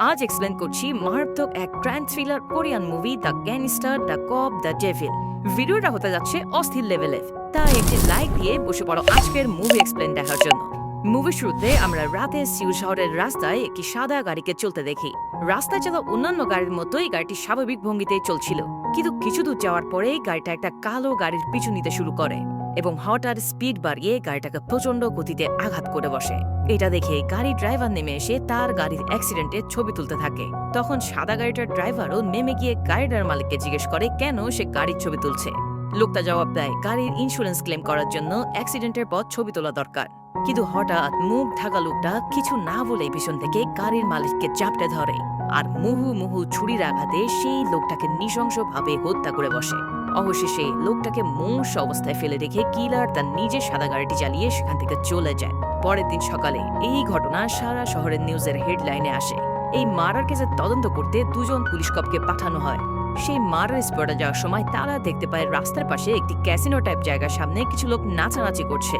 আজ এক্সপ্লেন করছি মারাত্মক এক crime thriller Korean movie the gangster the cop the devil ভিডিওটা হতে যাচ্ছে অস্থির লেভেলের তাই একটি লাইক দিয়ে বসে পড়ো আজকের মুভি এক্সপ্লেন দেখার জন্য। মুভি শুরুতে আমরা রাতে সিউল শহরের রাস্তায় একটি সাদা গাড়িকে চলতে দেখি। রাস্তায় চলা অন্যান্য গাড়ির মতোই গাড়িটি স্বাভাবিক ভঙ্গিতে চলছিল। কিন্তু কিছু দূর যাওয়ার পরেই গাড়িটা একটা কালো গাড়ির পিছু নিতে শুরু করে। এবং হঠাৎ স্পিড বাড়িয়ে গাড়িটাকে প্রচণ্ড গতিতে আঘাত করে বসে। এটা দেখে গাড়ি ড্রাইভার নেমে এসে তার গাড়ির অ্যাক্সিডেন্টে ছবি তুলতে থাকে। তখন সাদা গাড়িটার ড্রাইভারও নেমে গিয়ে গাড়িটার মালিককে জিজ্ঞেস করে, কেন সে গাড়ির ছবি তুলছে? লোকটা জবাব দেয়, গাড়ির ইন্স্যুরেন্স ক্লেম করার জন্য অ্যাক্সিডেন্টের পর ছবি তোলা দরকার। কিন্তু হঠাৎ মুখ ঢাকা লোকটা কিছু না বলে পিছন থেকে গাড়ির মালিককে চাপটে ধরে। আর মুহু মুহু ছুরির আঘাতে সেই লোকটাকে নৃশংসভাবে হত্যা করে বসে। অবশেষে লোকটাকে মুমূর্ষ অবস্থায় ফেলে রেখে কিলার তার নিজের সাদা গাড়িটি চালিয়ে সেখান থেকে চলে যায়। পরের দিন সকালে এই ঘটনা সারা শহরের নিউজের হেডলাইনে আসে। এই মারার কেসের তদন্ত করতে দুজন পুলিশ কপকে পাঠানো হয়। সেই মার্ডার স্পটে যাওয়ার সময় তারা দেখতে পায় রাস্তার পাশে একটি ক্যাসিনো টাইপ জায়গার সামনে কিছু লোক নাচানাচি করছে।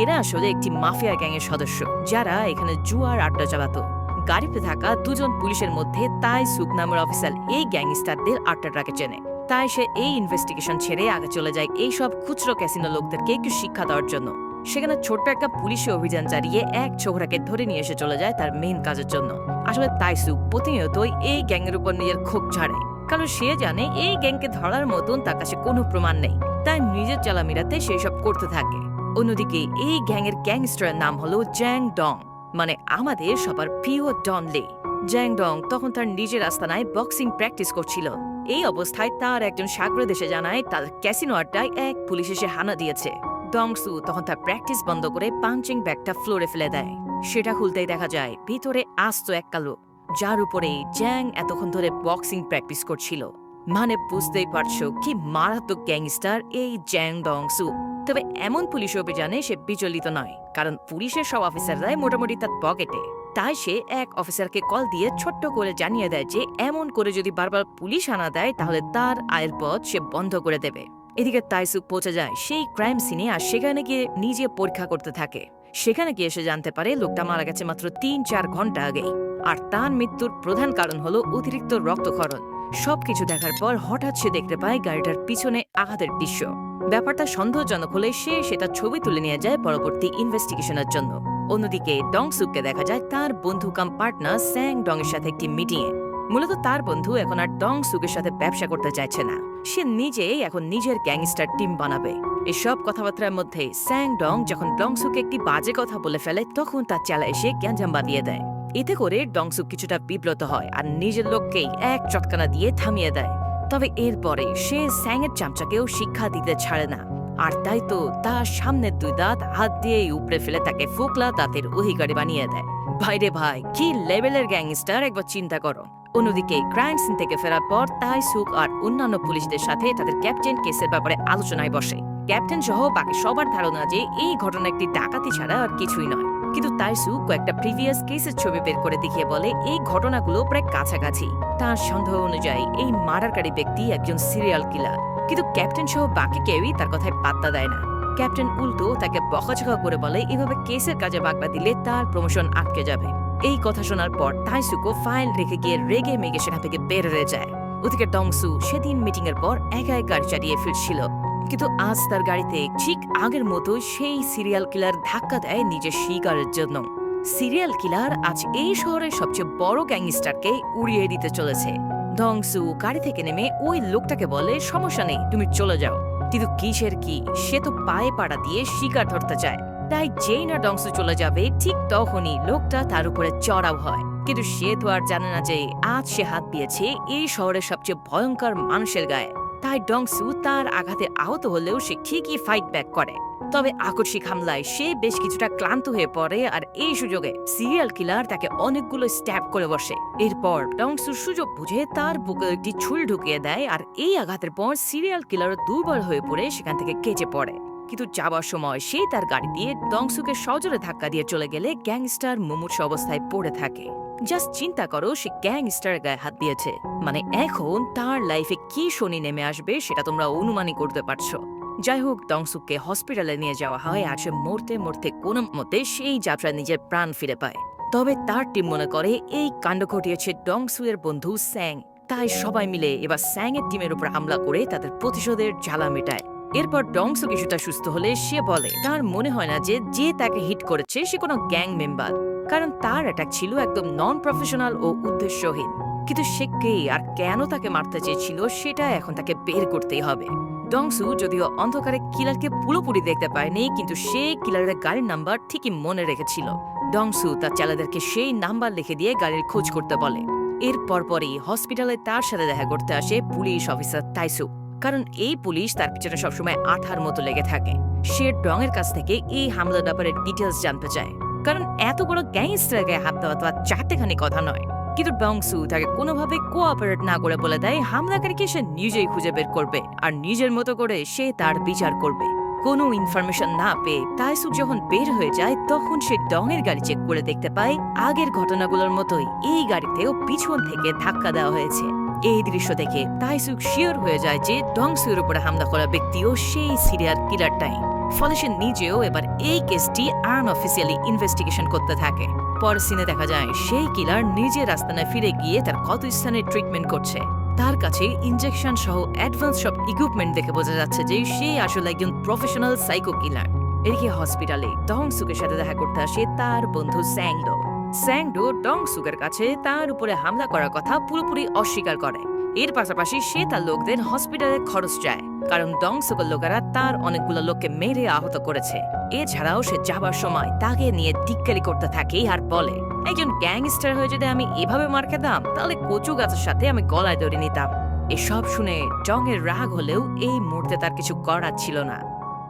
এরা আসলে একটি মাফিয়া গ্যাংয়ের সদস্য, যারা এখানে জুয়ার আড্ডা চালাতো। গাড়িতে থাকা দুজন পুলিশের মধ্যে তাই সুক নামের অফিসার এই গ্যাংস্টারদের আড্ডাটাকে চেনে। তাই সে এই ইনভেস্টিগেশন ছেড়ে আগে চলে যায় এই সব খুচরো ক্যাসিনো লোকদেরকে একটু শিক্ষা দেওয়ার জন্য। সেখানে ছোট্ট একটা পুলিশে অভিযান চালিয়ে এক ছোকরাকে ধরে নিয়ে এসে চলে যায় তার মেইন কাজের জন্য। আসলে তাইসু প্রতিনিয়তই এই গ্যাংয়ের উপর নিজের ক্ষোভ ঝাড়ে। কারণ সে জানে এই গ্যাংকে ধরার মতন তার কাছে কোনো প্রমাণ নেই। তাই নিজের চালামিরাতে সেই সব করতে থাকে। অন্যদিকে এই গ্যাংয়ের গ্যাংস্টারের নাম হলো জ্যাং ডং মানে আমাদের সবার প্রিয় ডন লে জ্যাং ডং তখন তার নিজের আস্তানায় বক্সিং প্র্যাকটিস করছিল। এই অবস্থায় তার একজন সাগর দেশে জানায় তার ক্যাসিনো আড্ডায় এক পুলিশ এসে হানা দিয়েছে। ডংসু তখন তার প্র্যাকটিস বন্ধ করে পাঞ্চিং ব্যাগটা ফ্লোরে ফেলে দেয়। সেটা খুলতেই দেখা যায়, ভিতরে আস্ত এক কালো, যার উপরে জ্যাং এতক্ষণ ধরে বক্সিং প্র্যাকটিস করছিল। মানে বুঝতেই পারছ কি মারাত্মক গ্যাংস্টার এই জ্যাং ডংসু তবে এমন পুলিশ অভিযানে সে বিচলিত নয়, কারণ পুলিশের সব অফিসাররাই মোটামুটি তার পকেটে। তাই সে এক অফিসারকে কল দিয়ে ছোট্ট করে জানিয়ে দেয় যে এমন করে যদি বারবার পুলিশ আনা দেয়, তাহলে তার আয়ের পথ সে বন্ধ করে দেবে। এদিকে তাইসুক পৌঁছে যায় সেই ক্রাইম সিনে আর সেখানে গিয়ে নিজে পরীক্ষা করতে থাকে। সেখানে গিয়ে সে জানতে পারে লোকটা মারা গেছে মাত্র তিন চার ঘণ্টা আগেই। আর তার মৃত্যুর প্রধান কারণ হলো অতিরিক্ত রক্তক্ষরণ। সবকিছু দেখার পর হঠাৎ সে দেখতে পায় গাড়িটার পিছনে আঘাতের দৃশ্য। ব্যাপারটা সন্দেহজনক হলে সে সেটা ছবি তুলে নিয়ে যায় পরবর্তী ইনভেস্টিগেশনের জন্য। অন্যদিকে ডংসুককে দেখা যায় তার বন্ধু কাম পার্টনার স্যাং ডং এর সাথে একটি মিটিং এ মূলত তার বন্ধু এখন আর ডং সুকের সাথে ব্যবসা করতে চাইছে না। সে নিজেই এখন নিজের গ্যাংস্টার টিম বানাবে। এসব কথাবার্তার মধ্যে স্যাং ডং যখন ডংসুকে একটি বাজে কথা বলে ফেলে, তখন তার চালা এসে গ্যাঞ্জাম বাঁধিয়ে দেয়। এতে করে ডংসুক কিছুটা বিব্রত হয় আর নিজের লোককেই এক চটকানা দিয়ে থামিয়ে দেয়। তবে এরপরে সে স্যাংয়ের চামচাকেও শিক্ষা দিতে ছাড়ে না। আর তাই তো তার সামনের দুই দাঁত হাত দিয়ে উপড়ে ফেলে তাকে ফোকলা দাঁতের অধিকারী বানিয়ে দেয়। ভাইরে ভাই, কি লেভেলের গ্যাংস্টার একবার চিন্তা করো। অন্যদিকে ক্রাইম সিন থেকে ফেরার পর তাই সুক আর অন্যান্য পুলিশদের সাথে তাদের ক্যাপ্টেন কেসের ব্যাপারে আলোচনায় বসে। ক্যাপ্টেন সহ বাকি সবার ধারণা যে এই ঘটনা একটি ডাকাতি ছাড়া আর কিছুই নয়। কিন্তু তাইসু কয়েকটা প্রিভিয়াস কেসের ছবি বের করে দেখিয়ে বলে, এই ঘটনাগুলো প্রায় কাছাকাছি। তার সন্দেহ অনুযায়ী এই মার্ডারকারী ব্যক্তি একজন সিরিয়াল কিলার কিন্তু ক্যাপ্টেন সহ বাকি কেউই তার কথায় পাত্তা দেয় না। ক্যাপ্টেন উল্টো তাকে বকাঝকা করে বলে, এভাবে কেসের কাজে বাগবা দিলে তার প্রমোশন আটকে যাবে। এই কথা শোনার পর তাইসুকো ফাইল রেখে গিয়ে রেগে মেগে সেখান থেকে বের হয়ে যায়। ওদিকে ডংসু সেদিন মিটিং এর পর একা এক গাড়ি চালিয়ে ফিরছিল। কিন্তু আজ তার গাড়িতে ঠিক আগের মতো সেই সিরিয়াল কিলার ধাক্কা দেয় নিজের শিকারের জন্য। সিরিয়াল কিলার আজ এই শহরের সবচেয়ে বড় গ্যাংস্টারকে উড়িয়ে দিতে চলেছে। ডংসু গাড়ি থেকে নেমে ওই লোকটাকে বলে, সমস্যা নেই, তুমি চলে যাও। কিন্তু কিসের কি, সে তো পায়ে পাড়া দিয়ে শিকার ধরতে চায়। তাই যেই না ডংসু চলে যাবে, ঠিক তখনই লোকটা তার উপরে চড়াও হয়। কিন্তু সে তো আর জানে না যে আজ সে হাত দিয়েছে এই শহরের সবচেয়ে ভয়ঙ্কর মানুষের গায়ে। তাই ডংসু তার আঘাতে আহত হলেও সে ঠিকই ফাইট ব্যাক করে। তবে আকস্মিক হামলায় সে বেশ কিছুটা ক্লান্ত হয়ে পড়ে আর এই সুযোগে সিরিয়াল কিলার তাকে অনেকগুলো স্ট্যাপ করে বসে। এরপর ডংসুর সুযোগ বুঝে তার বুকে একটি ছুল ঢুকিয়ে দেয় আর এই আঘাতের পর সিরিয়াল কিলার দুর্বল হয়ে পড়ে সেখান থেকে কেচে পড়ে। কিন্তু যাবার সময় সে তার গাড়ি দিয়ে ডংসুকে সজোরে ধাক্কা দিয়ে চলে গেলে গ্যাংস্টার মুমূর্ষ অবস্থায় পড়ে থাকে। জাস্ট চিন্তা করো, সে গ্যাংস্টার গায়ে হাত দিয়েছে। মানে এখন তার লাইফে কি শনি নেমে আসবে সেটা তোমরা অনুমানই করতে পারছ। যাই হোক ডংসুককে হসপিটালে নিয়ে যাওয়া হয় আর সে মরতে মরতে কোনো মতে সেই যাত্রা নিজের প্রাণ ফিরে পায়। তবে তার টিম মনে করে, এই কাণ্ড ঘটিয়েছে ডংসুয়ের বন্ধু স্যাং। তাই সবাই মিলে এবার স্যাং এর টিমের উপর হামলা করে তাদের প্রতিশোধের জ্বালা মেটায়। এরপর ডংসু কিছুটা সুস্থ হলে সে বলে, তার মনে হয় না যে যে তাকে হিট করেছে সে কোনো গ্যাং মেম্বার কারণ তার অ্যাটাক ছিল একদম নন প্রফেশনাল ও উদ্দেশ্যহীন। কিন্তু সে কে আর কেন তাকে মারতে চেয়েছিল সেটা এখন তাকে বের করতেই হবে। ডংসু যদিও অন্ধকারে কিলারকে পুরোপুরি দেখতে পায়নি, কিন্তু সে কিলারের গাড়ির নাম্বার ঠিকই মনে রেখেছিল। ডংসু তার চালাদেরকে সেই নাম্বার লিখে দিয়ে গাড়ির খোঁজ করতে বলে। এর পরপরই হসপিটালে তার সাথে দেখা করতে আসে পুলিশ অফিসার তাইসু। কারণ এই পুলিশ তার পিছনে সবসময় আঠার মতো লেগে থাকে। সে ডং এর কাছ থেকে এই হামলার ব্যাপারে ডিটেলস জানতে চায়। কারণ এত বড় গ্যাংস্টারকে হাত দেওয়া তো আর চারটেখানি কথা নয়। কিন্তু ডংসু তাকে কোনোভাবে কোঅপারেট না করে বলে দেয়, হামলাকারীকে সে নিজেই খুঁজে বের করবে আর নিজের মতো করে সে তার বিচার করবে। কোনো ইনফরমেশন না পেয়ে তাইসুক যখন বের হয়ে যায়, তখন সে ডংয়ের গাড়ি চেক করে দেখতে পায়, আগের ঘটনাগুলোর মতোই এই গাড়িতেও পিছন থেকে ধাক্কা দেওয়া হয়েছে। এই দৃশ্য দেখে তাইসুক শিওর হয়ে যায় যে ডংসুর উপরে হামলা করা ব্যক্তিও সেই সিরিয়াল কিলারটাই। ফলে সে নিজেও এবার এই কেসটি আনঅফিসিয়ালি ইনভেস্টিগেশন করতে থাকে। পর সিনে দেখা যায় সেই কিলার নিজের আস্তানায় ফিরে গিয়ে তার ক্ষত স্থানে ট্রিটমেন্ট করছে। তার কাছে ইনজেকশন সহ অ্যাডভান্স সব ইকুইপমেন্ট দেখে বোঝা যাচ্ছে যে সে আসলে একজন প্রফেশনাল সাইকো কিলার। এদিকে হসপিটালে সুকের সাথে দেখা করতে আসে তার বন্ধু স্যাংডো স্যাংডো ডং সুকের কাছে তার উপরে হামলা করার কথা পুরোপুরি অস্বীকার করে। এর পাশাপাশি সে তার লোকদের হসপিটালে খরচ চায়, কারণ ডং সুকের লোকেরা তার অনেকগুলো লোককে মেরে আহত করেছে। এছাড়াও সে যাবার সময় তাকে নিয়ে টিক্কারি করতে থাকে আর বলে, একজন গ্যাংস্টার হয়ে যদি আমি এভাবে মার খেতাম, তাহলে কচু গাছের সাথে আমি গলায় দড়ি নিতাম। এসব শুনে ডং এর রাগ হলেও এই মুহূর্তে তার কিছু করার ছিল না।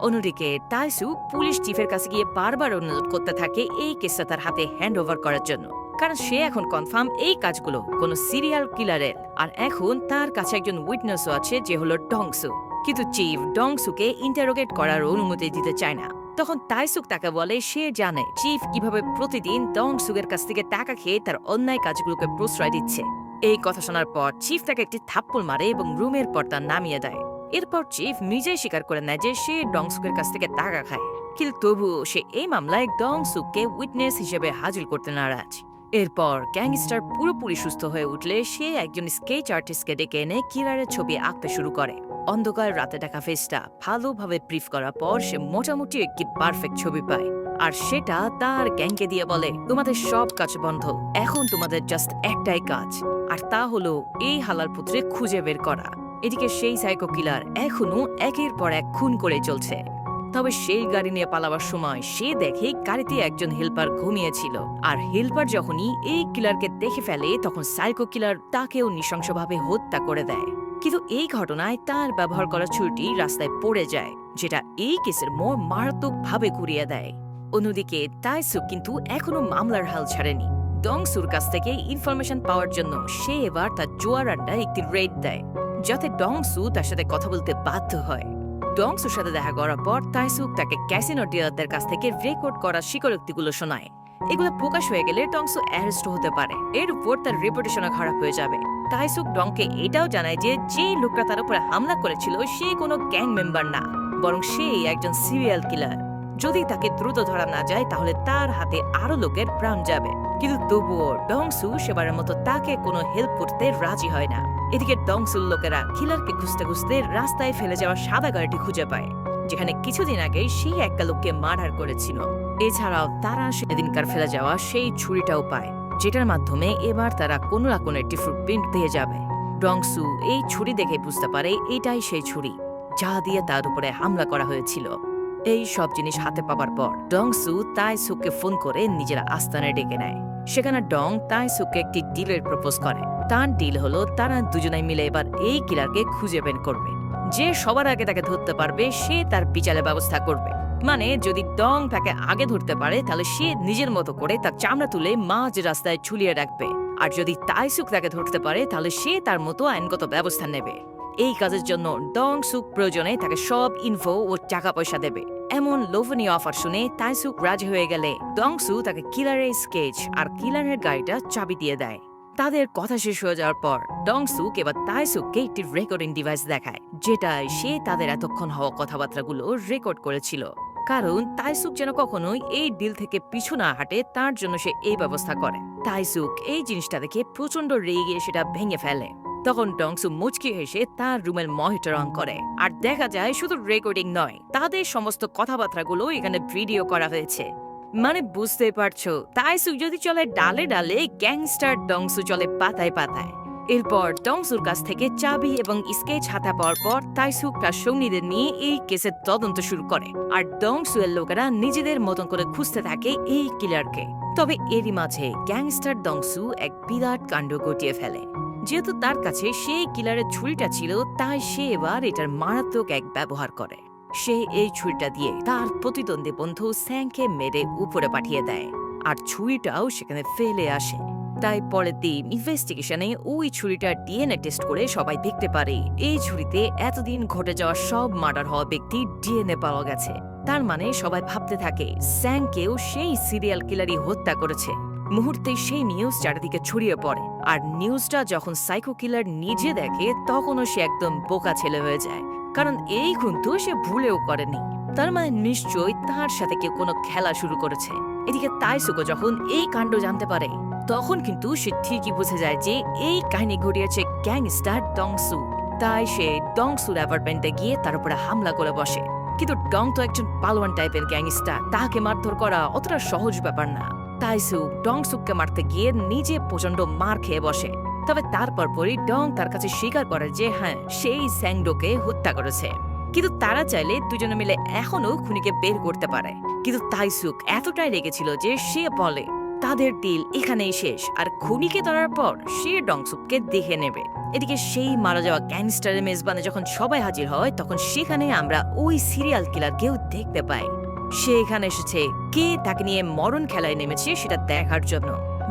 অন্যদিকে তাইসু পুলিশ চিফের কাছে গিয়ে বারবার অনুরোধ করতে থাকে এই কেসটা তার হাতে হ্যান্ড ওভার করার জন্য। কারণ সে এখন কনফার্ম এই কাজগুলো, কোনো সিরিয়াল কিলারের আর এখন তার কাছে একজন উইটনেসও আছে, যে হলো ডংসু। কিন্তু চিফ ডংসুকে ইন্টারোগেট করার অনুমতি দিতে চায় না। তখন তাইসুক তাকে বলে, সে জানে চিফ কীভাবে প্রতিদিন ডংসুকের কাছ থেকে টাকা খেয়ে তার অন্যায় কাজগুলোকে প্রশ্রয় দিচ্ছে। এই কথা শোনার পর চিফ তাকে একটি থাপ্পড় মারে এবং রুমের পর্দা নামিয়ে দেয়। এরপর চিফ নিজেই স্বীকার করে নেয় যে সে ডংসুকের কাছ থেকে টাকা খায়। কিন্তু তবুও সে এই মামলায় ডংসুককে উইটনেস হিসেবে হাজির করতে নারাজ। এরপর গ্যাংস্টার পুরোপুরি সুস্থ হয়ে উঠলে সে একজন স্কেচ আর্টিস্টকে ডেকে এনে কিলারের ছবি আঁকতে শুরু করে। অন্ধকার রাতে দেখা ফেসটা ভালোভাবে ব্রিফ করার পর সে মোটামুটি একটি পারফেক্ট ছবি পায়। আর সেটা তার গ্যাংকে দিয়ে বলে, তোমাদের সব কাজ বন্ধ, এখন তোমাদের জাস্ট একটাই কাজ, আর তা হলো এই হালার পুত্রে খুঁজে বের করা। এদিকে সেই সাইকো কিলার এখনও একের পর এক খুন করে চলছে। তবে সেই গাড়ি নিয়ে পালাবার সময় সে দেখে গাড়িতে একজন হেল্পার ঘুমিয়েছিল। আর হেল্পার যখনই এই কিলারকে দেখে ফেলে, তখন সাইকো কিলার তাকেও নৃশংসভাবে হত্যা করে দেয়। কিন্তু এই ঘটনায় তার ব্যবহার করা ছুরিটি রাস্তায় পড়ে যায়, যেটা এই কেসের মোড় মারাত্মকভাবে ঘুরিয়ে দেয়। অন্যদিকে তাইসুক কিন্তু এখনও মামলার হাল ছাড়েনি। ডংসুর কাছ থেকে ইনফরমেশন পাওয়ার জন্য সে এবার তার জোয়ার আড্ডায় একটি রেড দেয়। যাতে ডংসু তার সাথে কথা বলতে বাধ্য হয়। ডংসুর সাথে দেখা করার পর তাইসুক তাকে ক্যাসিনো ডিলারদের কাছ থেকে রেকর্ড করা স্বীকারোক্তিগুলো শোনায়। এগুলো প্রকাশ হয়ে গেলে ডংসু অ্যারেস্ট হতে পারে। এর উপর তার রেপুটেশনও খারাপ হয়ে যাবে। তাইসুক ডংকে এটাও জানায় যে যে লোকটা তার উপরে হামলা করেছিল সে কোনো গ্যাং মেম্বার না, বরং সে একজন সিরিয়াল কিলার। যদি তাকে দ্রুত ধরা না যায়, তাহলে তার হাতে আরও লোকের প্রাণ যাবে। কিন্তু তবুও ডংসু সেবারের মতো তাকে কোনো হেল্প করতে রাজি হয় না। এদিকে ডংসুর লোকেরা কিলারকে খুঁজতে খুঁজতে রাস্তায় ফেলে যাওয়া সাদা গাড়িটি খুঁজে পায়, যেখানে কিছুদিন আগে সেই একটা লোককে মার্ডার করেছিল। এছাড়াও তারা সেদিনকার ফেলে যাওয়া সেই ছুরিটাও পায়, যেটার মাধ্যমে এবার তারা কোনো না কোনো একটি ফুটপ্রিন্ট পেয়ে যাবে। ডংসু এই ছুরি দেখে বুঝতে পারে এটাই সেই ছুরি, যা দিয়ে তার উপরে হামলা করা হয়েছিল। এই সব জিনিস হাতে পাবার পর ডংসু তাই সুকে ফোন করে নিজের আস্তানায় ডেকে নেয়। সেখানে ডং তাই সুকে একটি ডিলের প্রপোজ করে। তার ডিল হলো তারা দুজনাই মিলে এবার এই কিলারকে খুঁজে বের করবে। যে সবার আগে তাকে ধরতে পারবে, সে তার বিচারের ব্যবস্থা করবে। মানে যদি ডং তাকে আগে ধরতে পারে, তাহলে সে নিজের মতো করে তার চামড়া তুলে মাঝ রাস্তায় ঝুলিয়ে রাখবে। আর যদি তাইসুক তাকে ধরতে পারে, তাহলে সে তার মতো আইনগত ব্যবস্থা নেবে। এই কাজের জন্য ডং সুক প্রয়োজনে তাকে সব ইনফো ও টাকা পয়সা দেবে। এমন লোভনীয় অফার শুনে তাইসুক রাজি হয়ে গেলে ডংসু তাকে কিলারের স্কেচ আর কিলারের গাড়িটা চাবি দিয়ে দেয়। তাদের কথা শেষ হয়ে যাওয়ার পর ডংসুক এবার তাইসুককে একটি রেকর্ডিং ডিভাইস দেখায়, যেটায় সে তাদের এতক্ষণ হওয়া কথাবার্তাগুলো রেকর্ড করেছিল। কারণ তাইসুক যেন কখনোই এই ডিল থেকে পিছু না হাঁটে, তার জন্য সে এই ব্যবস্থা করে। তাইসুক এই জিনিসটা দেখে প্রচণ্ড রেগে সেটা ভেঙে ফেলে। তখন ডংসু মুচকি হেসে তার রুমের মনিটর অন করে। আর দেখা যায় শুধু রেকর্ডিং নয়, তাদের সমস্ত কথাবার্তাগুলো এখানে ভিডিও করা হয়েছে। মানে বুঝতে পারছ তাইসুক যদি চলে ডালে ডালে, গ্যাংস্টার ডংসু চলে পাতায় পাতায়। এরপর ডংসুর কাছ থেকে চাবি এবং স্কেচ হাতা পাওয়ার পর তাইসুক তার সঙ্গীদের নিয়ে এই কেসের তদন্ত শুরু করে। আর ডংসুয়ের লোকেরা নিজেদের মতন করে খুঁজতে থাকে এই কিলারকে। তবে এরই মাঝে গ্যাংস্টার ডংসু এক বিরাট কাণ্ড ঘটিয়ে ফেলে। যেহেতু তার কাছে সেই কিলারের ছুরিটা ছিল, তাই সে এবার এটার মারাত্মক এক ব্যবহার করে। সে এই ছুরিটা দিয়ে তার প্রতিদ্বন্দ্বী বন্ধু স্যাংকে মেরে উপরে পাঠিয়ে দেয়, আর ছুরিটাও সেখানে ফেলে আসে। তাই পরের দিন ইনভেস্টিগেশনে ওই ছুরিটার ডিএনএ টেস্ট করে সবাই দেখতে পারে, এই ছুরিতে এতদিন ঘটে যাওয়া সব মার্ডার হওয়া ব্যক্তির ডিএনএ পাওয়া গেছে। তার মানে সবাই ভাবতে থাকে, স্যাংকেও সেই সিরিয়াল কিলারই হত্যা করেছে। মুহূর্তে সেই নিউজ চারিদিকে ছড়িয়ে পড়ে। আর নিউজটা যখন সাইকো কিলার নিজে দেখে, তখনও সে একদম বোকা ছেলে হয়ে যায়। কারণ এই খুন তো সে ভুলেও করেনি। তার মানে নিশ্চয়ই তার সাথে কেউ কোনো খেলা শুরু করেছে। এদিকে তাইসুকো যখন এই কাণ্ড জানতে পারে, তখন কিন্তু সে ঠিকই বুঝে যায় যে এই কাহিনী ঘটিয়েছে গ্যাংস্টার ডংসু। তাই সে ডংসুর অ্যাপার্টমেন্টে গিয়ে তার উপরে হামলা করে বসে। কিন্তু ডং তো একজন পালোয়ান টাইপের গ্যাংস্টার। তাকে মারধর করা অতটা সহজ ব্যাপার না। তাইসু ডং সুককে মারতে গিয়ে নিজে প্রচণ্ড মার খেয়ে বসে। তবে তারপর পরই ডং তার কাছে স্বীকার করে যে হ্যাঁ সেই স্যাংডোকে হত্যা করেছে। কিন্তু তারা চাইলে দুজনে মিলে এখনও খুনিকে বের করতে পারে। কিন্তু তাইসুক এতটাই রেগেছিল যে সে বলে, তাদের ডিল এখানেই শেষ। আর খুনিকে ধরার পর সে ডংসুককে দেখে নেবে। এদিকে সেই মারা যাওয়া গ্যাংস্টারের মেজবানে যখন সবাই হাজির হয়, তখন সেখানে আমরা ওই সিরিয়াল কিলারকেও দেখতে পাই। সে এখানে এসেছে। কে তাকে নিয়ে মরণ খেলায় নেমেছে সেটা দেখার জন্য।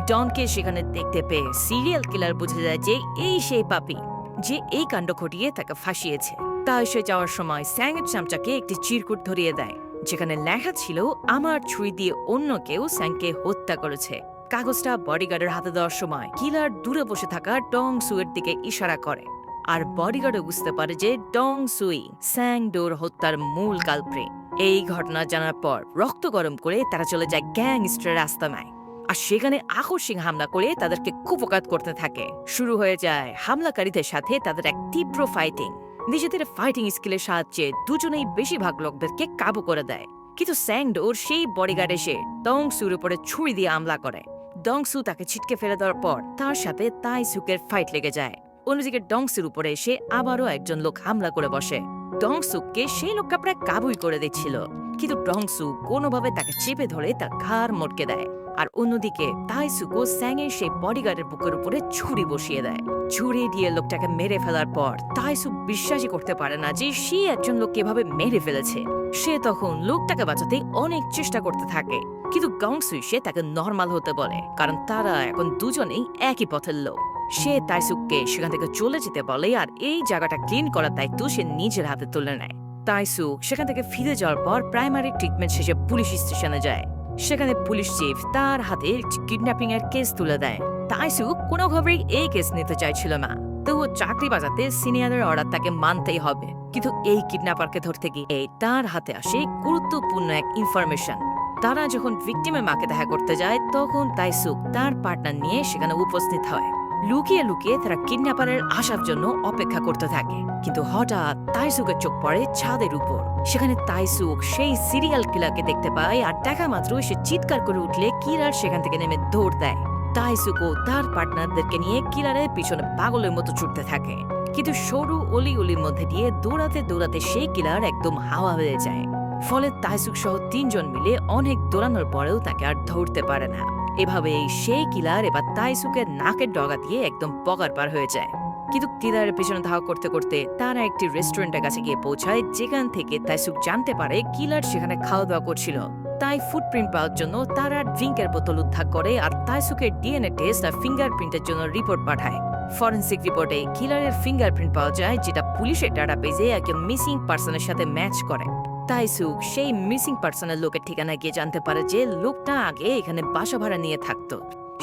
ডনকে সেখানে দেখতে পেয়ে সিরিয়াল কিলার বুঝে যায় যে এই সেই পাপি, যে এই কাণ্ড ঘটিয়ে তাকে ফাঁসিয়েছে। তাই সে যাওয়ার সময় স্যাংয়ের চামচাকে একটি চিরকুট ধরিয়ে দেয়, যেখানে লেখা ছিল, আমার ছুরি দিয়ে অন্য কেউ স্যাংকে হত্যা করেছে। কাগজটা বডিগার্ডের হাতে দেওয়ার সময় কিলার দূরে বসে থাকা ডং সুয়ের দিকে ইশারা করে। আর বডিগার্ডও বুঝতে পারে যে ডং সুই, স্যাং ডোর হত্যার মূল কালপ্রিট এই ঘটনা জানার পর রক্ত গরম করে তারা চলে যায় গ্যাংস্টার আস্তানায় আর সেখানে আকস্মিক হামলা করে তাদেরকে কুপকাত করতে থাকে। শুরু হয়ে যায় হামলাকারীদের সাথে তাদের এক তীব্র ফাইটিং নিজেদের ফাইটিং স্কিলের সাহায্যে দুজনেই বেশিরভাগ লোকদেরকে কাবু করে দেয়। কিন্তু স্যাংডোর সেই বডিগার্ড এসে ডংসুর উপরে ছুরি দিয়ে হামলা করে। ডংসু তাকে ছিটকে ফেলে দেওয়ার পর তার সাথে তাই সুকের ফাইট লেগে যায়। অন্যদিকে ডংসুর উপরে এসে আবারও একজন লোক হামলা করে বসে। ডংসুককে সেই লোকটা প্রায় কাবুই করে দিচ্ছিল। কিন্তু ডংসু কোনোভাবে তাকে চেপে ধরে তার ঘাড় মটকে দেয়। আর অন্যদিকে তাইসুকো স্যাংয়ের সেই বডিগার্ডের বুকের উপরে ছুরি বসিয়ে দেয়। ছুরি দিয়ে লোকটাকে মেরে ফেলার পর তাইসুক বিশ্বাসই করতে পারে না যে সে একজন লোককে এভাবে মেরে ফেলেছে। সে তখন লোকটাকে বাঁচাতে অনেক চেষ্টা করতে থাকে। কিন্তু গংসুই সে তাকে নর্মাল হতে বলে, কারণ তারা এখন দুজনেই একই পথের লোক। সে তাইসুককে সেখান থেকে চলে যেতে বলে, আর এই জায়গাটা ক্লিন করার দায়িত্ব সে নিজের হাতে তুলে নেয়। তাইসুক সেখান থেকে ফিরে যাওয়ার পর প্রাইমারি ট্রিটমেন্ট শেষে পুলিশ স্টেশনে যায়। সেখানে পুলিশ চিফ তার হাতে কিডন্যাপিং এর কেস তুলে দেয়। তাইসুক কোনোভাবেই এই কেস নিতে চাইছিল না। তবুও চাকরি বাজাতে সিনিয়রের অর্ডার তাকে মানতেই হবে। কিন্তু এই কিডন্যাপারকে ধরতে গিয়ে তার হাতে আসে গুরুত্বপূর্ণ এক ইনফরমেশন। তারা যখন ভিকটিমের মাকে দেখা করতে যায়, তখন তাইসুক তার পার্টনার নিয়ে সেখানে উপস্থিত হয়। লুকিয়ে লুকিয়ে তারা কিডন্যাপারের আসার জন্য অপেক্ষা করতে থাকে। কিন্তু হঠাৎ তাইসুকের চোখ পড়ে ছাদের উপর। সেখানে তাইসুক সেই সিরিয়াল কিলারকে দেখতে পায় আর দেখা মাত্র সে চিৎকার করে উঠলে কিলার সেখান থেকে নেমে দৌড় দেয়। তাইসুকও তার পার্টনারদেরকে নিয়ে কিলারের পিছনে পাগলের মতো ছুটতে থাকে। কিন্তু সরু অলি অলির মধ্যে দিয়ে দৌড়াতে দৌড়াতে সেই কিলার একদম হাওয়া হয়ে যায়। ফলে তাইসুক সহ তিনজন মিলে অনেক দৌড়ানোর পরেও তাকে আর ধরতে পারে না। এভাবে সেই কিলার এবার তাইসুকের নাকের ডগা দিয়ে একদম পগার পার হয়ে যায়। কিন্তু কিলারের পিছনে ধাওয়া করতে করতে তারা একটি রেস্টুরেন্টের কাছে গিয়ে পৌঁছায়, যেখান থেকে তাইসুক জানতে পারে কিলার সেখানে খাওয়া দাওয়া করছিল। তাই ফুটপ্রিন্ট পাওয়ার জন্য তারা ড্রিঙ্কের বোতল উদ্ধার করে আর তাইসুকের ডিএনএ টেস্ট আর ফিঙ্গারপ্রিন্টের জন্য রিপোর্ট পাঠায়। ফরেন্সিক রিপোর্টে কিলারের ফিঙ্গারপ্রিন্ট পাওয়া যায়, যেটা পুলিশের ডাটাবেজে একজন মিসিং পার্সনের সাথে ম্যাচ করে। তাইসুক সেই মিসিং পার্সনের লোকের ঠিকানা গিয়ে জানতে পারে যে লোকটা আগে এখানে বাসা ভাড়া নিয়ে থাকতো।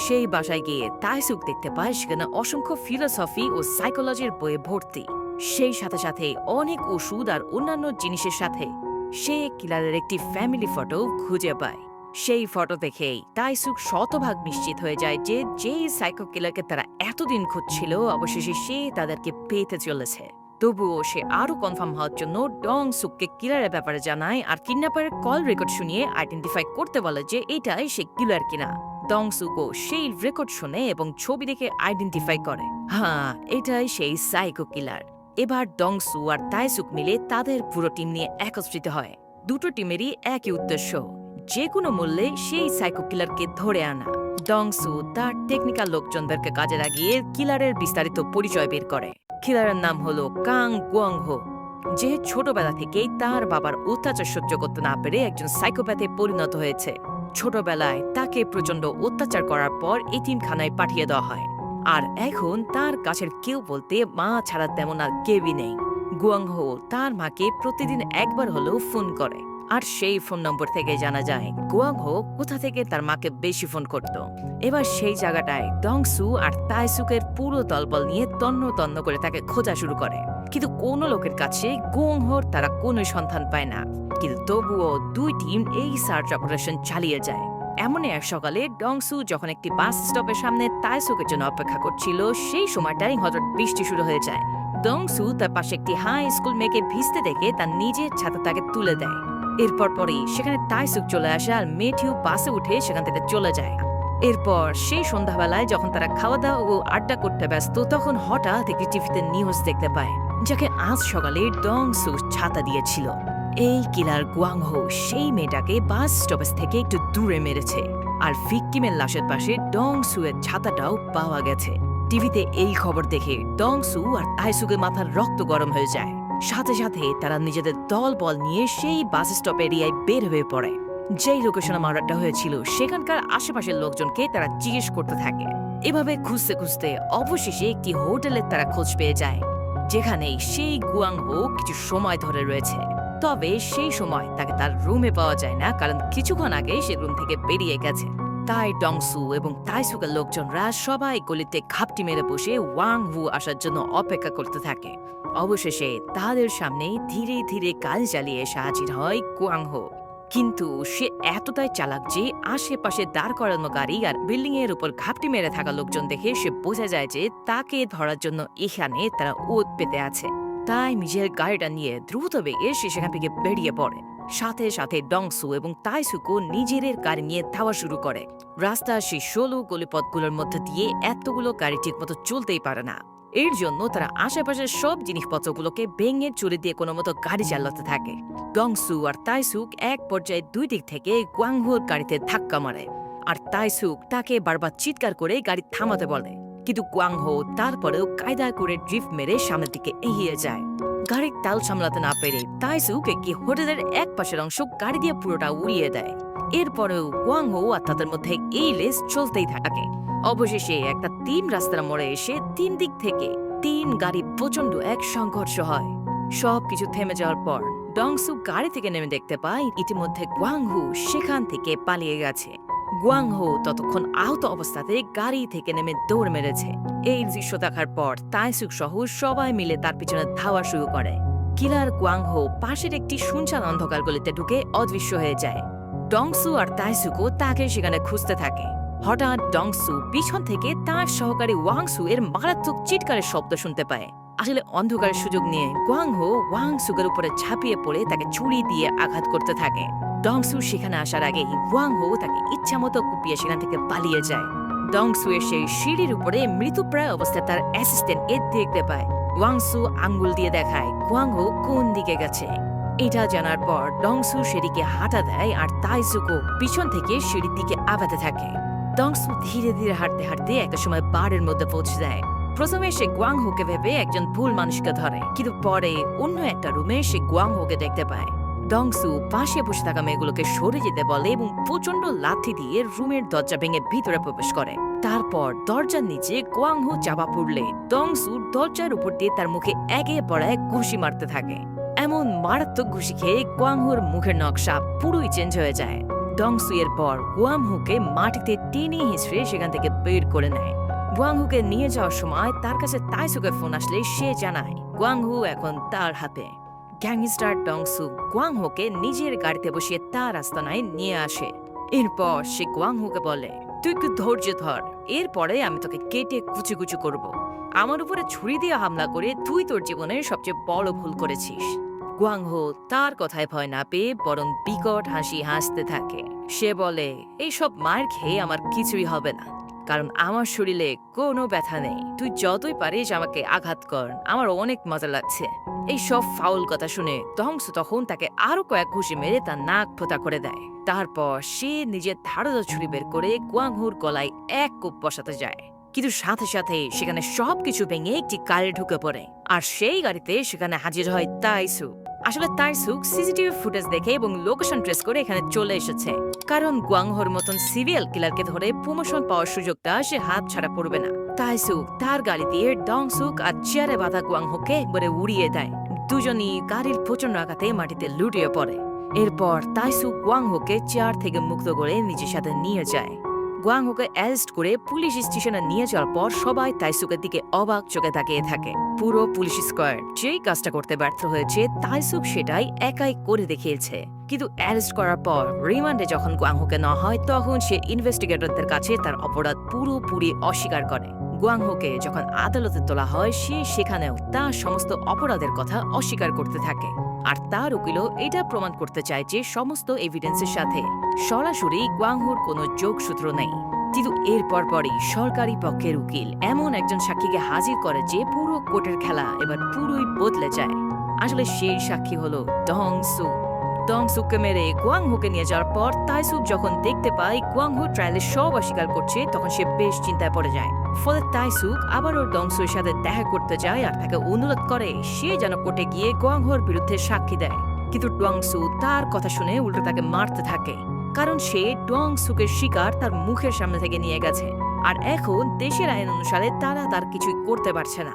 সেই বাসায় গিয়ে তাইসুক দেখতে পায়, সেখানে অসংখ্য ফিলোসফি ও সাইকোলজির বইয়ে ভর্তি। সেই সাথে সাথে অনেক ওষুধ আর অন্যান্য জিনিসের সাথে সে কিলারের একটি ফ্যামিলি ফটো খুঁজে পায়। সেই ফটো দেখেই তাইসুক শতভাগ নিশ্চিত হয়ে যায় যে যেই সাইকো কিলারকে তারা এতদিন খুঁজছিল, অবশেষে সে তাদেরকে পেতে চলেছে। তবুও সে আরও কনফার্ম হওয়ার জন্য ডং সুককে কিলারের ব্যাপারে জানায় আর কিডন্যাপারের কল রেকর্ড শুনিয়ে আইডেন্টিফাই করতে বলে যে এটাই সে কিলার কিনা। ডং সুকো সেই রেকর্ড শুনে এবং ছবি দেখে আইডেন্টিফাই করে। হ্যাঁ এটাই সেই সাইকো কিলার এবার ডংসু আর তাইসুক মিলে তাদের পুরো টিম নিয়ে একত্রিত হয়। দুটো টিমেরই একই উদ্দেশ্য। যে কোনো মূল্যে সেই সাইকো কিলারকে ধরে আনা। ডংসু তার টেকনিক্যাল লোকজনদেরকে কাজে লাগিয়ে কিলারের বিস্তারিত পরিচয় বের করে। কিলারের নাম হলো কাং গুয়াংহো, যে ছোটবেলা থেকেই তার বাবার অত্যাচার সহ্য করতে না পেরে একজন সাইকোপ্যাথে পরিণত হয়েছে। ছোটবেলায় তাকে প্রচণ্ড অত্যাচার করার পর এতিমখানায় পাঠিয়ে দেওয়া হয়। আর এখন তার কাছের কেউ বলতে মা ছাড়া তেমন আর কেউই নেই। গুয়াংহো তার মাকে প্রতিদিন একবার হলেও ফোন করে। আর সেই ফোন নম্বর থেকে জানা যায়, গুয়াংহো কোথা থেকে তার মাকে বেশি ফোন করত। এবার সেই জায়গাটায় ডংসু আর তাইসুকের পুরো দলবল নিয়ে তন্ন তন্ন করে তাকে খোঁজা শুরু করে। কিন্তু কোনো লোকের কাছে গুয়াংহোর তারা কোনো সন্ধান পায় না। কিন্তু তবুও দুই টিম এই সার্চ অপারেশন চালিয়ে যায়। এমনই এক সকালে ডংসু যখন একটি বাস স্টপের সামনে তাইসুকের জন্য অপেক্ষা করছিল, সেই সময়টাই হঠাৎ বৃষ্টি শুরু হয়ে যায়। ডংসু তার পাশে একটি হাই স্কুল মেয়েকে ভিজতে দেখে তার নিজের ছাতা তাকে তুলে দেয়। এরপর পরেই সেখানে তাইসুক চলে আসে আর মেয়েটিও বাসে উঠে সেখান থেকে চলে যায়। এরপর সেই সন্ধ্যাবেলায় যখন তারা খাওয়া দাওয়া ও আড্ডা করতে ব্যস্ত, তখন হঠাৎ একটি টিভিতে নিউজ দেখতে পায়, যাকে আজ সকালে ডংসু ছাতা দিয়েছিল। এই কিলার গুয়াংহো সেই মেয়েটাকে বাস স্টপেজ থেকে একটু দূরে মেরেছে আর ভিক্টিমের লাশের পাশে ডং সুয়ের ছাতাটাও পাওয়া গেছে। টিভিতে এই খবর দেখে ডং সু আর তাইসুকে মাথার রক্ত গরম হয়ে যায়। সাথে সাথে তারা নিজেদের দল বল নিয়ে সেই বাস স্টপ এরিয়ায় বের হয়ে পড়ে। যেই লোকেশনে মার্ডারটা হয়েছিল, সেখানকার আশেপাশের লোকজনকে তারা জিজ্ঞেস করতে থাকে। এভাবে খুঁজতে খুঁজতে অবশেষে একটি হোটেলের তারা খোঁজ পেয়ে যায়, যেখানে সেই গুয়াংহো কিছু সময় ধরে রয়েছে। তবে সেই সময় তাকে তার রুমে পাওয়া যায় না, কারণ কিছুক্ষণ আগে সে রুম থেকে বেরিয়ে গেছে। তাই ডংসু এবং তাইসুকের লোকজনরা সবাই গলিতে ঘাপটি মেরে বসে ওয়াং হু আসার জন্য অপেক্ষা করতে থাকে। অবশেষে তাদের সামনে ধীরে ধীরে কাজ চালিয়ে এসে হাজির হয় কুয়াংহো কিন্তু সে এতটাই চালাক যে আশেপাশে দাঁড় করানো গাড়ি আর বিল্ডিং এর উপর ঘাপটি মেরে থাকা লোকজন দেখে সে বোঝা যায় যে তাকে ধরার জন্য এখানে তারা ওত পেতে আছে। তাই নিজের গাড়িটা নিয়ে দ্রুত বেগে সে সেখান থেকে বেরিয়ে পড়ে। সাথে সাথে ডংসু এবং তাইসুকো নিজেদের গাড়ি নিয়ে ধাওয়া শুরু করে। রাস্তার সেই ষোলো গলিপথগুলোর মধ্যে দিয়ে এতগুলো গাড়ি ঠিকমতো চলতেই পারে না। এর জন্য তারা আশেপাশের সব জিনিসপত্রগুলোকে ভেঙে চুরি দিয়ে কোনো মতো গাড়ি চালাতে থাকে। ডংসু আর তাইসুক এক পর্যায়ে দুই দিক থেকে গুয়াংহুর গাড়িতে ধাক্কা মারে। আর তাইসুক তাকে বারবার চিৎকার করে গাড়ি থামাতে বলে। কিন্তু গুয়াংহো তারপরেও কায়দা করে ড্রিফট মেরে সামনের দিকে এগিয়ে যায়। গাড়ির তাল সামলাতে না পেরে তাইসুক একটি হোটেলের এক পাশের অংশ গাড়ি দিয়ে পুরোটা উড়িয়ে দেয়। এরপরেও গুয়াংহো আর তাদের মধ্যে এই রেস চলতেই থাকে। অবশেষে একটা তিন রাস্তার মোড়ে এসে তিন দিক থেকে তিন গাড়ি প্রচণ্ড এক সংঘর্ষ হয়। সব কিছু থেমে যাওয়ার পর ডংসু গাড়ি থেকে নেমে দেখতে পায় ইতিমধ্যে গুয়াংহু সেখান থেকে পালিয়ে গেছে। গুয়াংহো ততক্ষণ আহত অবস্থাতে গাড়ি থেকে নেমে দৌড় মেরেছে। এই দৃশ্য দেখার পর তাইসুক সহ সবাই মিলে তার পিছনে ধাওয়া শুরু করে। কিলার গুয়াংহো পাশের একটি শুনশান অন্ধকার গলিতে ঢুকে অদৃশ্য হয়ে যায়। ডংসু আর তাইসুকও তাকে সেখানে খুঁজতে থাকে। হঠাৎ ডংসু পিছন থেকে তার সহকারী ওয়াংসু এর মারাত্মক চিৎকারের শব্দ শুনতে পায়। আসলে অন্ধকারের সুযোগ নিয়ে গুয়াংহো ওয়াংসুকের উপরে ঝাঁপিয়ে পড়ে তাকে ছুরি দিয়ে আঘাত করতে থাকে। ডংসু সেখানে আসার আগেই ওয়াংহো তাকে ইচ্ছামতো কুপিয়ে সেখান থেকে পালিয়ে যায়। ডংসু এর সেই সিঁড়ির উপরে মৃতপ্রায় অবস্থায় তার অ্যাসিস্ট্যান্ট এর দেখতে পায়। ওয়াংসু আঙ্গুল দিয়ে দেখায় গুয়াংহো কোন দিকে গেছে। এটা জানার পর ডংসু সেদিকে হাঁটা দেয় আর তাইসুকো পিছন থেকে সিঁড়ির দিকে আগাতে থাকে। ডংসু ধীরে ধীরে হাঁটতে হাঁটতে একটা সময় বারের মধ্যে পৌঁছে যায়। প্রথমে সে গুয়াংহোকে ভেবে একজন ভুল মানুষকে ধরে, কিন্তু পরে অন্য একটা রুমে সে গুয়াংহোকে দেখতে পায়। ডংসু পাশে বসে থাকা মেয়েগুলোকে সরে যেতে বলে এবং প্রচণ্ড লাথি দিয়ে রুমের দরজা ভেঙে ভিতরে প্রবেশ করে। তারপর দরজার নিচে গুয়াংহো চাপা পড়লে ডংসু দরজার উপর দিয়ে তার মুখে একে এক ঘুষি মারতে থাকে। এমন মারাত্মক ঘুষি খেয়ে গুয়াংহুর মুখের নকশা পুরোই চেঞ্জ হয়ে যায়। ডংসু এর পর গুয়াংহুকে মাটিতে টেনে হিঁচড়ে সেখান থেকে বের করে নেয়। গুয়াংহুকে নিয়ে যাওয়ার সময় তার কাছে তাইসুকের ফোন আসলে সে জানায়, গুয়াংহু এখন তার হাতে। গ্যাংস্টার ডংসু গুয়াংহোকে নিজের গাড়িতে বসিয়ে তার আস্তানায় নিয়ে আসে। এরপর সে গুয়াংহোকে বলে, তুই একটু ধৈর্য ধর, এরপরে আমি তোকে কেটে কুচু কুচু করব। আমার উপরে ছুরি দিয়ে হামলা করে তুই তোর জীবনের সবচেয়ে বড় ভুল করেছিস। গুয়াংহো তার কথায় ভয় না পেয়ে বরং বিকট হাসি হাসতে থাকে। সে বলে, এইসব মার খেয়ে আমার কিছুই হবে না। কারণ আমার শরীরে কোনো ব্যথা নেই। তুই যতই পারিস আমাকে আঘাত কর। আমার অনেক মজা লাগছে। এই সব ফাউল কথা শুনে ধ্বংস তখন তাকে আরও কয়েক ঘুষি মেরে তার নাক ফোতা করে দেয়। তারপর সে নিজের ধারদা ছুরি বের করে গুয়াংহুর গলায় এক কোপ বসাতে যায়। কিন্তু সাথে সাথে সেখানে সবকিছু ভেঙে একটি গাড়ি ঢুকে পড়ে। আর সেই গাড়িতে সেখানে হাজির হয় তাইসু। আসলে তাইসুক সিসিটিভি ফুটেজ দেখে এবং লোকেশন ট্রেস করে এখানে চলে এসেছে। কারণ গুয়াংহোর মতন সিরিয়াল কিলারকে ধরে প্রমোশন পাওয়ার সুযোগটা সে হাত ছাড়া পড়বে না। তাই তাইসুক তার গাড়ি দিয়ে ডং ডংসুক আর চেয়ারে বাঁধা গুয়াংহোকে একবারে উড়িয়ে দেয়। দুজনই গাড়ির প্রচণ্ড আঘাতে মাটিতে লুটিয়ে পড়ে। এরপর তাইসুক গুয়াংহোকে চেয়ার থেকে মুক্ত করে নিজের সাথে নিয়ে যায়। গুয়াংহোকে অ্যারেস্ট করে পুলিশ স্টেশনে নিয়ে যাওয়ার পর সবাই তাইসুকের দিকে অবাক চোখে তাকিয়ে থাকে। পুরো পুলিশ স্কোয়াড যেই কাজটা করতে ব্যর্থ হয়েছে, তাইসুক সেটাই একাই করে দেখিয়েছে। কিন্তু অ্যারেস্ট করার পর, রিমান্ডে যখন গুয়াংহোকে নেওয়া হয়, তখন সে ইনভেস্টিগেটরদের কাছে তার অপরাধ পুরোপুরি অস্বীকার করে। গুয়াংহোকে যখন আদালতে তোলা হয়, সে সেখানেও তার সমস্ত অপরাধের কথা অস্বীকার করতে থাকে। আর তার উকিলও এটা প্রমাণ করতে চায় যে সমস্ত এভিডেন্সের সাথে সরাসরি গুয়াংহুর কোনো যোগসূত্র নেই। কিন্তু এর পরপরই সরকারি পক্ষের উকিল এমন একজন সাক্ষীকে হাজির করে যে পুরো কোর্টের খেলা এবার পুরোই বদলে যায়। আসলে সেই সাক্ষী হলো ডং সু। ডং সুকে মেরে নিয়ে যাওয়ার পর তাইসুক যখন দেখতে পায় সব অস্বীকার করছে, তখন সে বেশ চিন্তায় পড়ে যায়। ফলে তাইসুক সাথে দেখা করতে যায় আর তাকে অনুরোধ করে, সে যেন কোর্টে গিয়ে বিরুদ্ধে সাক্ষী দেয়। কিন্তু তার কথা শুনে উল্টো তাকে মারতে থাকে, কারণ সে ডং সুকের শিকার তার মুখের সামনে থেকে নিয়ে গেছে। আর এখন দেশের আইন অনুসারে তারা তার কিছুই করতে পারছে না।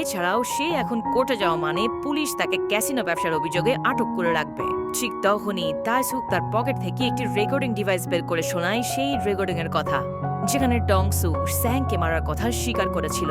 এছাড়াও সে এখন কোর্টে যাওয়া মানে পুলিশ তাকে ক্যাসিনো ব্যবসার অভিযোগে আটক করে রাখবে। ঠিক তখনই তাইসুক তার পকেট থেকে একটি রেকর্ডিং ডিভাইস বের করে শোনায় সেই রেকর্ডিং এর কথা, যেখানে ডংসু স্যাংকে মারার কথা স্বীকার করেছিল।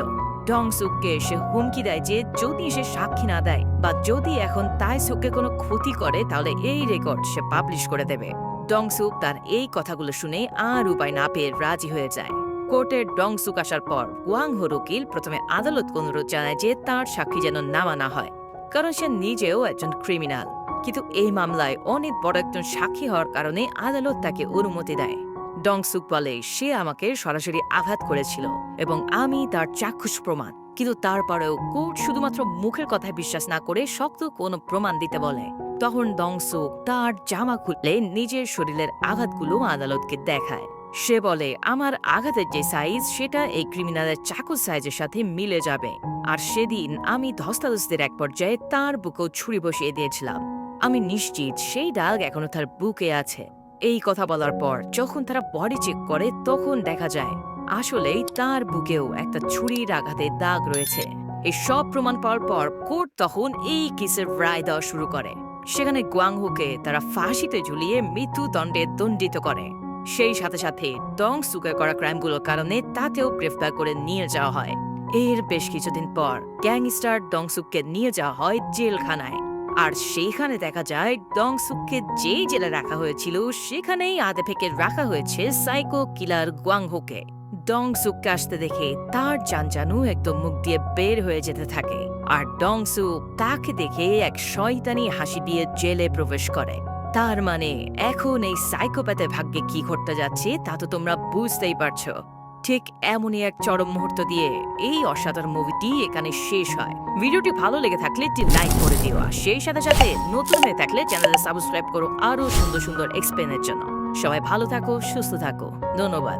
ডংসুককে সে হুমকি দেয় যে যদি সে সাক্ষী না দেয় বা যদি এখন তাইসুককে কোনো ক্ষতি করে, তাহলে এই রেকর্ড সে পাবলিশ করে দেবে। ডংসুক তার এই কথাগুলো শুনে আর উপায় না পেয়ে রাজি হয়ে যায়। কোর্টের ডংসুক আসার পর ওয়াংহোর উকিল প্রথমে আদালতকে অনুরোধ জানায় যে তার সাক্ষী যেন নামা না হয়, কারণ সে নিজেও একজন ক্রিমিনাল। কিন্তু এই মামলায় অনেক বড় একজন সাক্ষী হওয়ার কারণে আদালত তাকে অনুমতি দেয়। ডংসুক বলে, সে আমাকে সরাসরি আঘাত করেছিল এবং আমি তার চাক্ষুষ প্রমাণ। কিন্তু তারপরেও কোর্ট শুধুমাত্র মুখের কথায় বিশ্বাস না করে শক্ত কোনো প্রমাণ দিতে বলে। তখন ডংসুক তার জামা খুললে নিজের শরীরের আঘাতগুলো আদালতকে দেখায়। সে বলে, আমার আঘাতের যে সাইজ, সেটা এই ক্রিমিনালের চাকু সাইজের সাথে মিলে যাবে। আর সেদিন আমি ধস্তাধস্তির এক পর্যায়ে তার বুকেও ছুরি বসিয়ে দিয়েছিলাম। আমি নিশ্চিত সেই দাগ এখনও তার বুকে আছে। এই কথা বলার পর যখন তারা বডি চেক করে, তখন দেখা যায় আসলেই তার বুকেও একটা ছুরির আঘাতে দাগ রয়েছে। এই সব প্রমাণ পাওয়ার পর কোর্ট তখন এই কেসের রায় দেওয়া শুরু করে। সেখানে গুয়াংহুকে তারা ফাঁসিতে ঝুলিয়ে মৃত্যু দণ্ডে দণ্ডিত করে। সেই সাথে সাথে ডং সুকে করা ক্রাইমগুলোর কারণে তাতেও গ্রেফতার করে নিয়ে যাওয়া হয়। এর বেশ কিছুদিন পর গ্যাংস্টার ডংসুককে নিয়ে যাওয়া হয় জেলখানায়। আর সেইখানে দেখা যায়, ডংসুককে যেই জেলে রাখা হয়েছিল, সেখানেই আদে থেকে রাখা হয়েছে সাইকো কিলার গুয়াংহোকে। ডংসুককে আসতে দেখে তার জানজানু একদম মুখ দিয়ে বের হয়ে যেতে থাকে। আর ডংসুক তাকে দেখে এক শয়তানি হাসি দিয়ে জেলে প্রবেশ করে। তার মানে এখন এই সাইকোপ্যাথের ভাগ্যে কি ঘটতে যাচ্ছে, তা তো তোমরা বুঝতেই পারছ। ঠিক এমনই এক চরম মুহূর্ত দিয়ে এই অসাধারণ মুভিটি এখানে শেষ হয়। ভিডিওটি ভালো লেগে থাকলে একটি লাইক করে দিও, আর সেই সাথে সাথে নতুন হয়ে থাকলে চ্যানেলে সাবস্ক্রাইব করো আরও সুন্দর সুন্দর এক্সপ্লেনের জন্য। সবাই ভালো থাকো, সুস্থ থাকো। ধন্যবাদ।